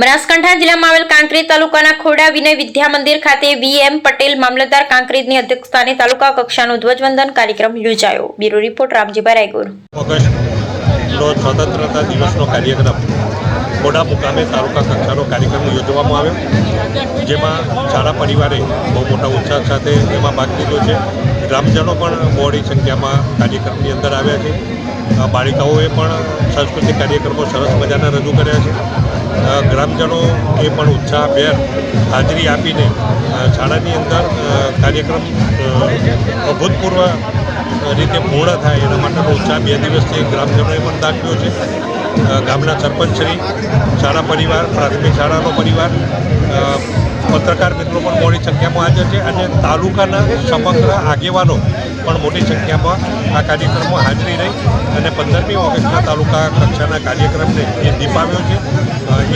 બનાસકાંઠા જિલ્લામાં આવેલ કાંકરી તાલુકાના ખોડા વિનય વિદ્યા મંદિર ખાતે વીએમ પટેલ મામલતદાર કાંકરીની અધ્યક્ષસ્થાને તાલુકા કક્ષાનો ધ્વજવંદન કાર્યક્રમ યોજાયો. Bureau report Ramjibhai Raygur. સ્વતંત્રતા દિવસનો કાર્યક્રમ ખોડા મુકામે તાલુકા કક્ષાનો કાર્યક્રમ યોજવામાં આવ્યો. જેમાં શાળા પરિવારે બહુ મોટા ઉત્સાહ સાથે એમાં ભાગ લીધો છે. ગ્રામજનો પણ મોડી સંખ્યામાં કાર્યક્રમની અંદર આવ્યા છે. બાળિકાઓએ પણ સાંસ્કૃતિક કાર્યક્રમો સરસ મજાના રજૂ કર્યા છે. ગ્રામજનો એ પણ ઉત્સાહભેર હાજરી આપીને શાળાની અંદર કાર્યક્રમ અભૂતપૂર્વ રીતે પૂર્ણ થાય એના માટેનો ઉત્સાહ. બે દિવસથી ગ્રામજનોએ પણ દાખવ્યો છે. ગામના સરપંચશ્રી શાળા પરિવાર, પ્રાથમિક શાળાનો પરિવાર પત્રકાર મિત્રો પણ મોટી સંખ્યામાં હાજર છે અને તાલુકાના સમગ્ર આગેવાનો પણ મોટી સંખ્યામાં આ કાર્યક્રમમાં હાજરી રહી. અને પંદરમી ઓગસ્ટના તાલુકા કક્ષાના કાર્યક્રમને એ દીપાવ્યો છે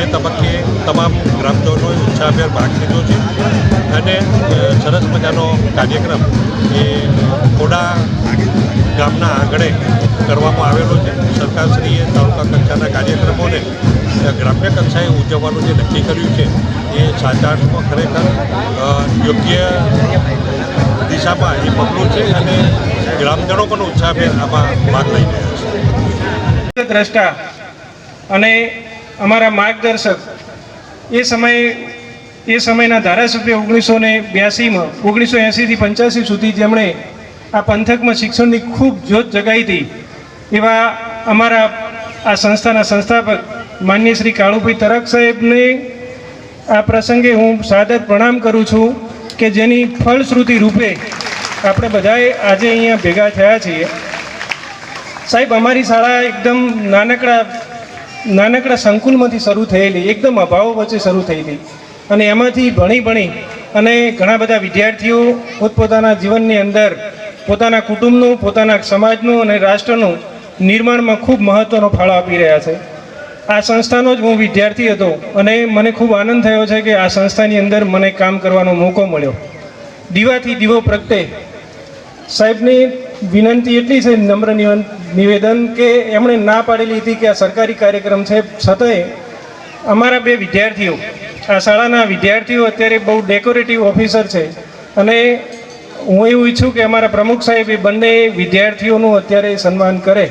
એ તબક્કે તમામ ગ્રામજનોએ ઉત્સાહભેર ભાગ લીધો છે. અને સરસ મજાનો કાર્યક્રમ એ ખોડા ગામના આંગણે કરવામાં આવેલો છે. સરકારશ્રીએ તાલુકા કક્ષાના કાર્યક્રમોને ગ્રામ્ય કક્ષાએ ઉજવવાનું જે નક્કી કર્યું છે, એ સાચા અર્થમાં ખરેખર યોગ્ય દિશામાં એ પગલું છે અને ગ્રામજનો દ્રષ્ટા અને અમારા માર્ગદર્શક એ સમયે, એ સમયના ધારાસભ્ય ઓગણીસો ને બ્યાસીમાં, ઓગણીસો એંસીથી પંચ્યાસી સુધી જેમણે આ પંથકમાં શિક્ષણની ખૂબ જોત જગાઈ હતી, એવા અમારા આ સંસ્થાના સંસ્થાપક માન્ય શ્રી કાળુભાઈ તરક સાહેબને આ પ્રસંગે હું સાદર પ્રણામ કરું છું કે જેની ફળશ્રુતિ રૂપે આપણે બધાએ આજે અહીંયા ભેગા થયા છીએ. સાહેબ, અમારી શાળા એકદમ નાનકડા નાનકડા સંકુલમાંથી શરૂ થયેલી, એકદમ અભાવો વચ્ચે શરૂ થઈ હતી અને એમાંથી ભણી ભણી અને ઘણા બધા વિદ્યાર્થીઓ પોતપોતાના જીવનની અંદર, પોતાના કુટુંબનું, પોતાના સમાજનું અને રાષ્ટ્રનું નિર્માણમાં ખૂબ મહત્ત્વનો ફાળો આપી રહ્યા છે. આ સંસ્થાનો જ હું વિદ્યાર્થી હતો અને મને ખૂબ આનંદ થયો છે કે આ સંસ્થાની અંદર મને કામ કરવાનો મોકો મળ્યો. દીવાથી દીવો પ્રગટે સાહેબની વિનંતી એટલી છે, નમ્ર નિવેદન કે એમણે ના પાડેલી હતી કે આ સરકારી કાર્યક્રમ છે. છતાંય અમારા બે વિદ્યાર્થીઓ, આ શાળાના વિદ્યાર્થીઓ અત્યારે બહુ ડેકોરેટિવ ઓફિસર છે. અને હું એવું ઈચ્છું કે અમારા પ્રમુખ સાહેબ એ બંને વિદ્યાર્થીઓનું અત્યારે સન્માન કરે.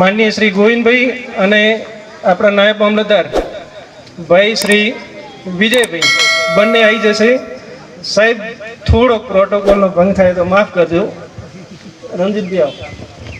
માનનીય શ્રી ગોવિંદભાઈ અને આપણા નાયબ મામલતદાર ભાઈ શ્રી વિજયભાઈ બંને આવી જશે. સાહેબ થોડોક પ્રોટોકોલનો ભંગ થાય તો માફ કરજો. રણજીતભાઈ આવો.